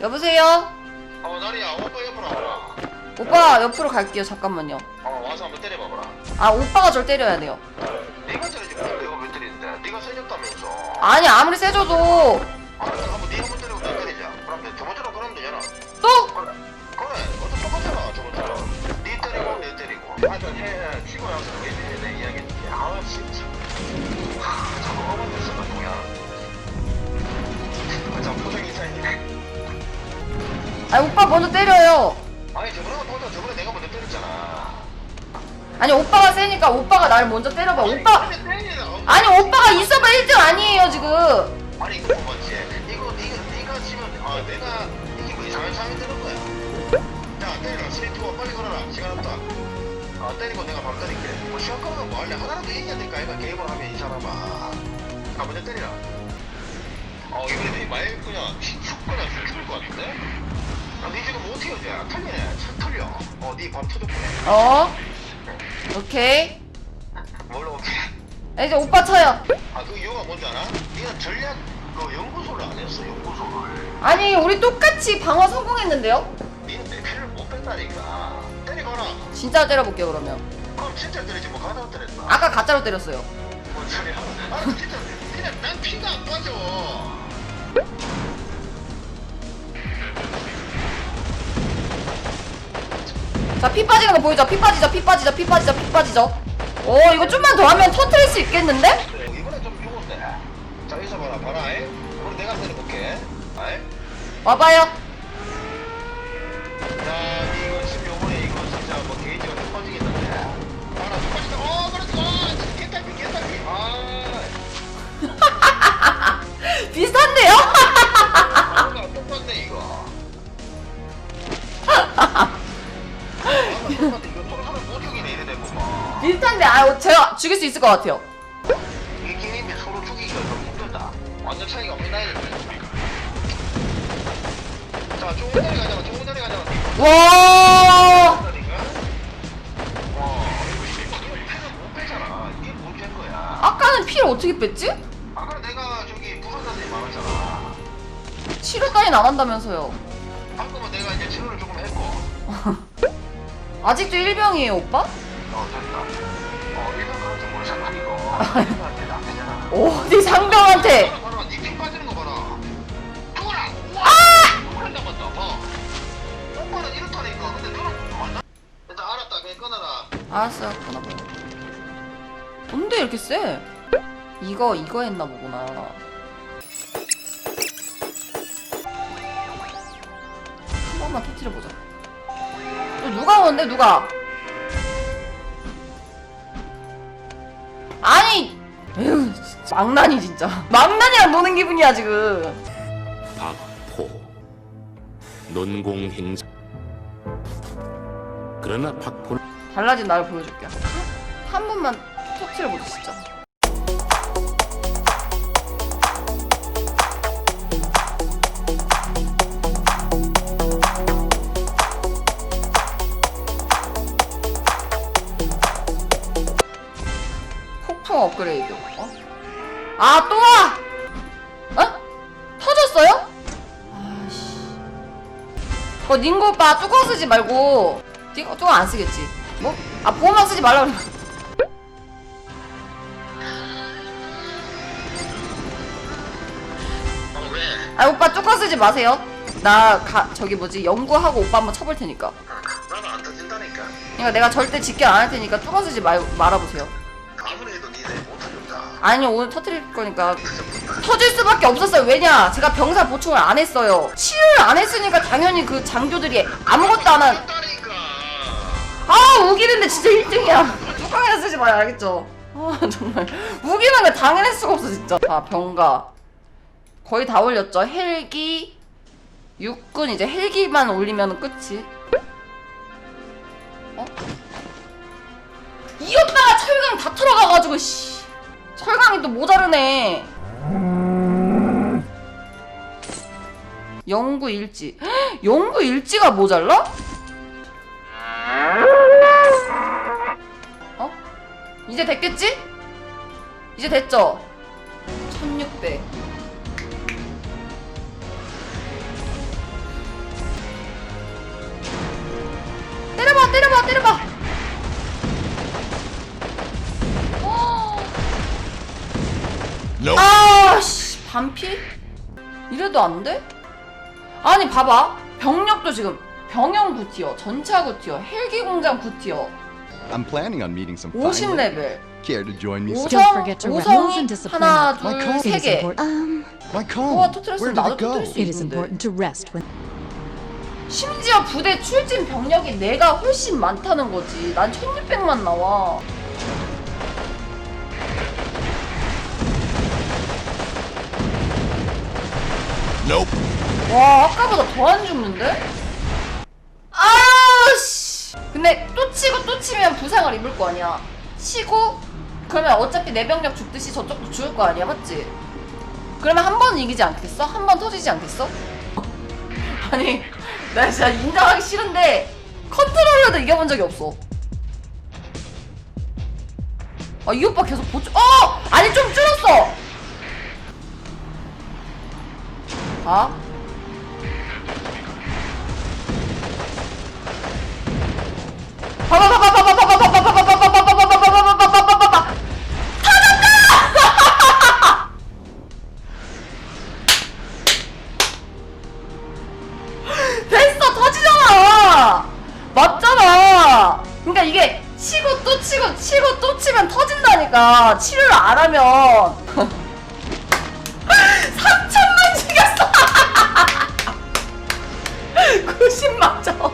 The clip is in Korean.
여보세요? 어 나리야 오빠 옆으로 와라 오빠 옆으로 갈게요 잠깐만요. 어 와서 한번 때려봐봐라 아 오빠가 절 때려야 돼요. 아, 네가 때리지 내가 왜 때리는데? 네가 세졌다면서 아니 아무리 세줘도. 아, 때려요. 아니 저번에 보자 저번에 내가 먼저 때렸잖아 아니, 오빠가 세니까 오빠가 날 먼저 때려봐. 오빠 아니. 아니, 오빠가 있어봐 1등 아니에요, 지금. 아니 이거 뭐 맞지? 이거 네가 네가 지금 아 내가 이게 뭐 이상한 상이 드는 거야. 야 때려 스리투어 빨리 걸어라 시간 없다. 아 때리고 내가 밥 때릴게. 뭐 시간 끌어가 뭐 할래? 하나라도 얘기해야 될까? 이거 게임을 하면 이 사람아. 아 먼저 때리라. 어 이번에 말 그냥 슉 그냥 슉 죽을 것 같은데? 아네 지금 뭐 어떻게 하냐? 털리네 차 털려. 어네밥 터졌구나. 어? 오케이. 뭘로 오케이. 아, 이제 오빠 쳐요. 아 그 이유가 뭔지 알아? 네가 전략 그 연구소를 안 했어 연구소를. 아니, 우리 똑같이 방어 성공했는데요? 니는 내 피를 못 뺀다니까. 때리거라. 진짜 때려볼게요, 그러면. 그럼 진짜 때리지 뭐 가다가 때렸나? 아까 가짜로 때렸어요. 뭔 소리야? 아 진짜 그냥 난 피가 안 빠져. 자, 피 빠지는 거 보이죠? 피 빠지죠, 피 빠지죠, 피 빠지죠, 피 빠지죠. 오, 이거 좀만 더 하면 터트릴 수 있겠는데? 어, 이번에 좀 죽었네. 자 여기서 봐라 봐라. 에? 우리 내가 때려볼게. 아이? 와봐요. 뭐. 비슷한데, 아, 제가 죽일 수 있을 것 같아요. 이 게임이 서로 죽이기가 좀 힘들다. 완전 차이가 나야 돼. 자, 좋은 자리 가자마, 좋은 자리 가자마. 와. 와, 이거 패는 못 빼잖아. 이게 문제인 거야. 아까는 피를 어떻게 뺐지? 아까 내가 저기 부산사들이 많았잖아. 치료 따위 나간다면서요. 방금은 내가 이제 치료를 조금 했고. 아직도 일병이에요, 오빠? 어, 됐다. 어, 일반 그런지 모르잖아, 이거. 일반한테 안 되잖아. 어디 상병한테? 봐라, 봐라, 니피 빠지는 거 봐라. 죽어라! 아! 봐. 오빠는 이렇다니까. 근데 너는 안 나? 일단 알았다, 그냥 끊어라. 알았어요, 끊어봐요. 뭔데 이렇게 세? 이거, 이거 했나 보구나. 한 번만 터트려보자. 또 누가 오는데, 누가? 아니! 에휴, 진짜. 망나니, 진짜. 망나니랑 노는 기분이야, 지금. 박포 논공행자 그러나 박포는 달라진 나를 보여줄게. 한 번만 터트려보자, 진짜. 폭풍 업그레이드. 어? 아, 또 와! 어? 터졌어요? 아씨. 그거 닝고 오빠 뚜껑 쓰지 말고 뚜껑, 뚜껑 안 쓰겠지? 뭐? 아 보호막 쓰지 말라 그래. 어, 왜? 아 오빠 뚜껑 쓰지 마세요. 나 가, 저기 뭐지 연구하고 오빠 한번 쳐볼 테니까. 나는 안 터진다니까. 그러니까 내가 절대 직결 안 할 테니까 뚜껑 쓰지 말 말아보세요. 아니요 오늘 터트릴 거니까 터질 수밖에 없었어요. 왜냐? 제가 병사 보충을 안 했어요. 치료를 안 했으니까 당연히 그 장교들이 아무것도 안 한. 터진다니까. 아 우기는데 진짜 1등이야. 뚜껑이나 쓰지 마요 알겠죠? 아 정말 우기는 게 당연할 수가 없어 진짜. 자 병가 거의 다 올렸죠. 헬기 육군 이제 헬기만 올리면 끝이. 어? 이 오빠가 철강 다 털어가가지고 씨 철강이 또 모자르네. 영구 일지. 헉, 영구 일지가 모자라? 어? 이제 됐겠지? 이제 됐죠? 1600. 반피? 이래도 안 돼? 아니, 봐봐. 병력도 지금 병영 9티어, 전차 9티어, 헬기 공장 9티어, I'm planning on meeting some fine 50레벨. Care to join me? some- Don't 오성, forget to rest. 오성이 and discipline 하나, up. My 둘, call It 세 is 개. important. Um, My 우와, Where did 나도 it go? 터뜨릴 수 it is 있는데. important to rest when 심지어 부대 출진 병력이 내가 훨씬 많다는 거지. 난 1600만 나와. 와, 아까보다 더 안 죽는데? 아씨! 근데 또 치고 또 치면 부상을 입을 거 아니야. 치고, 그러면 어차피 내 병력 죽듯이 저쪽도 죽을 거 아니야, 맞지? 그러면 한번 이기지 않겠어? 한 번 터지지 않겠어? 아니, 나 진짜 인정하기 싫은데 컨트롤러도 이겨본 적이 없어. 아, 이 오빠 계속 보충, 어! 아니, 좀 줄었어! 어? 됐어 터지잖아. 맞잖아. 그러니까 이게 치고 또 치고 치고 또 치면 터진다니까. 치료를 안 하면. 의심 맞아.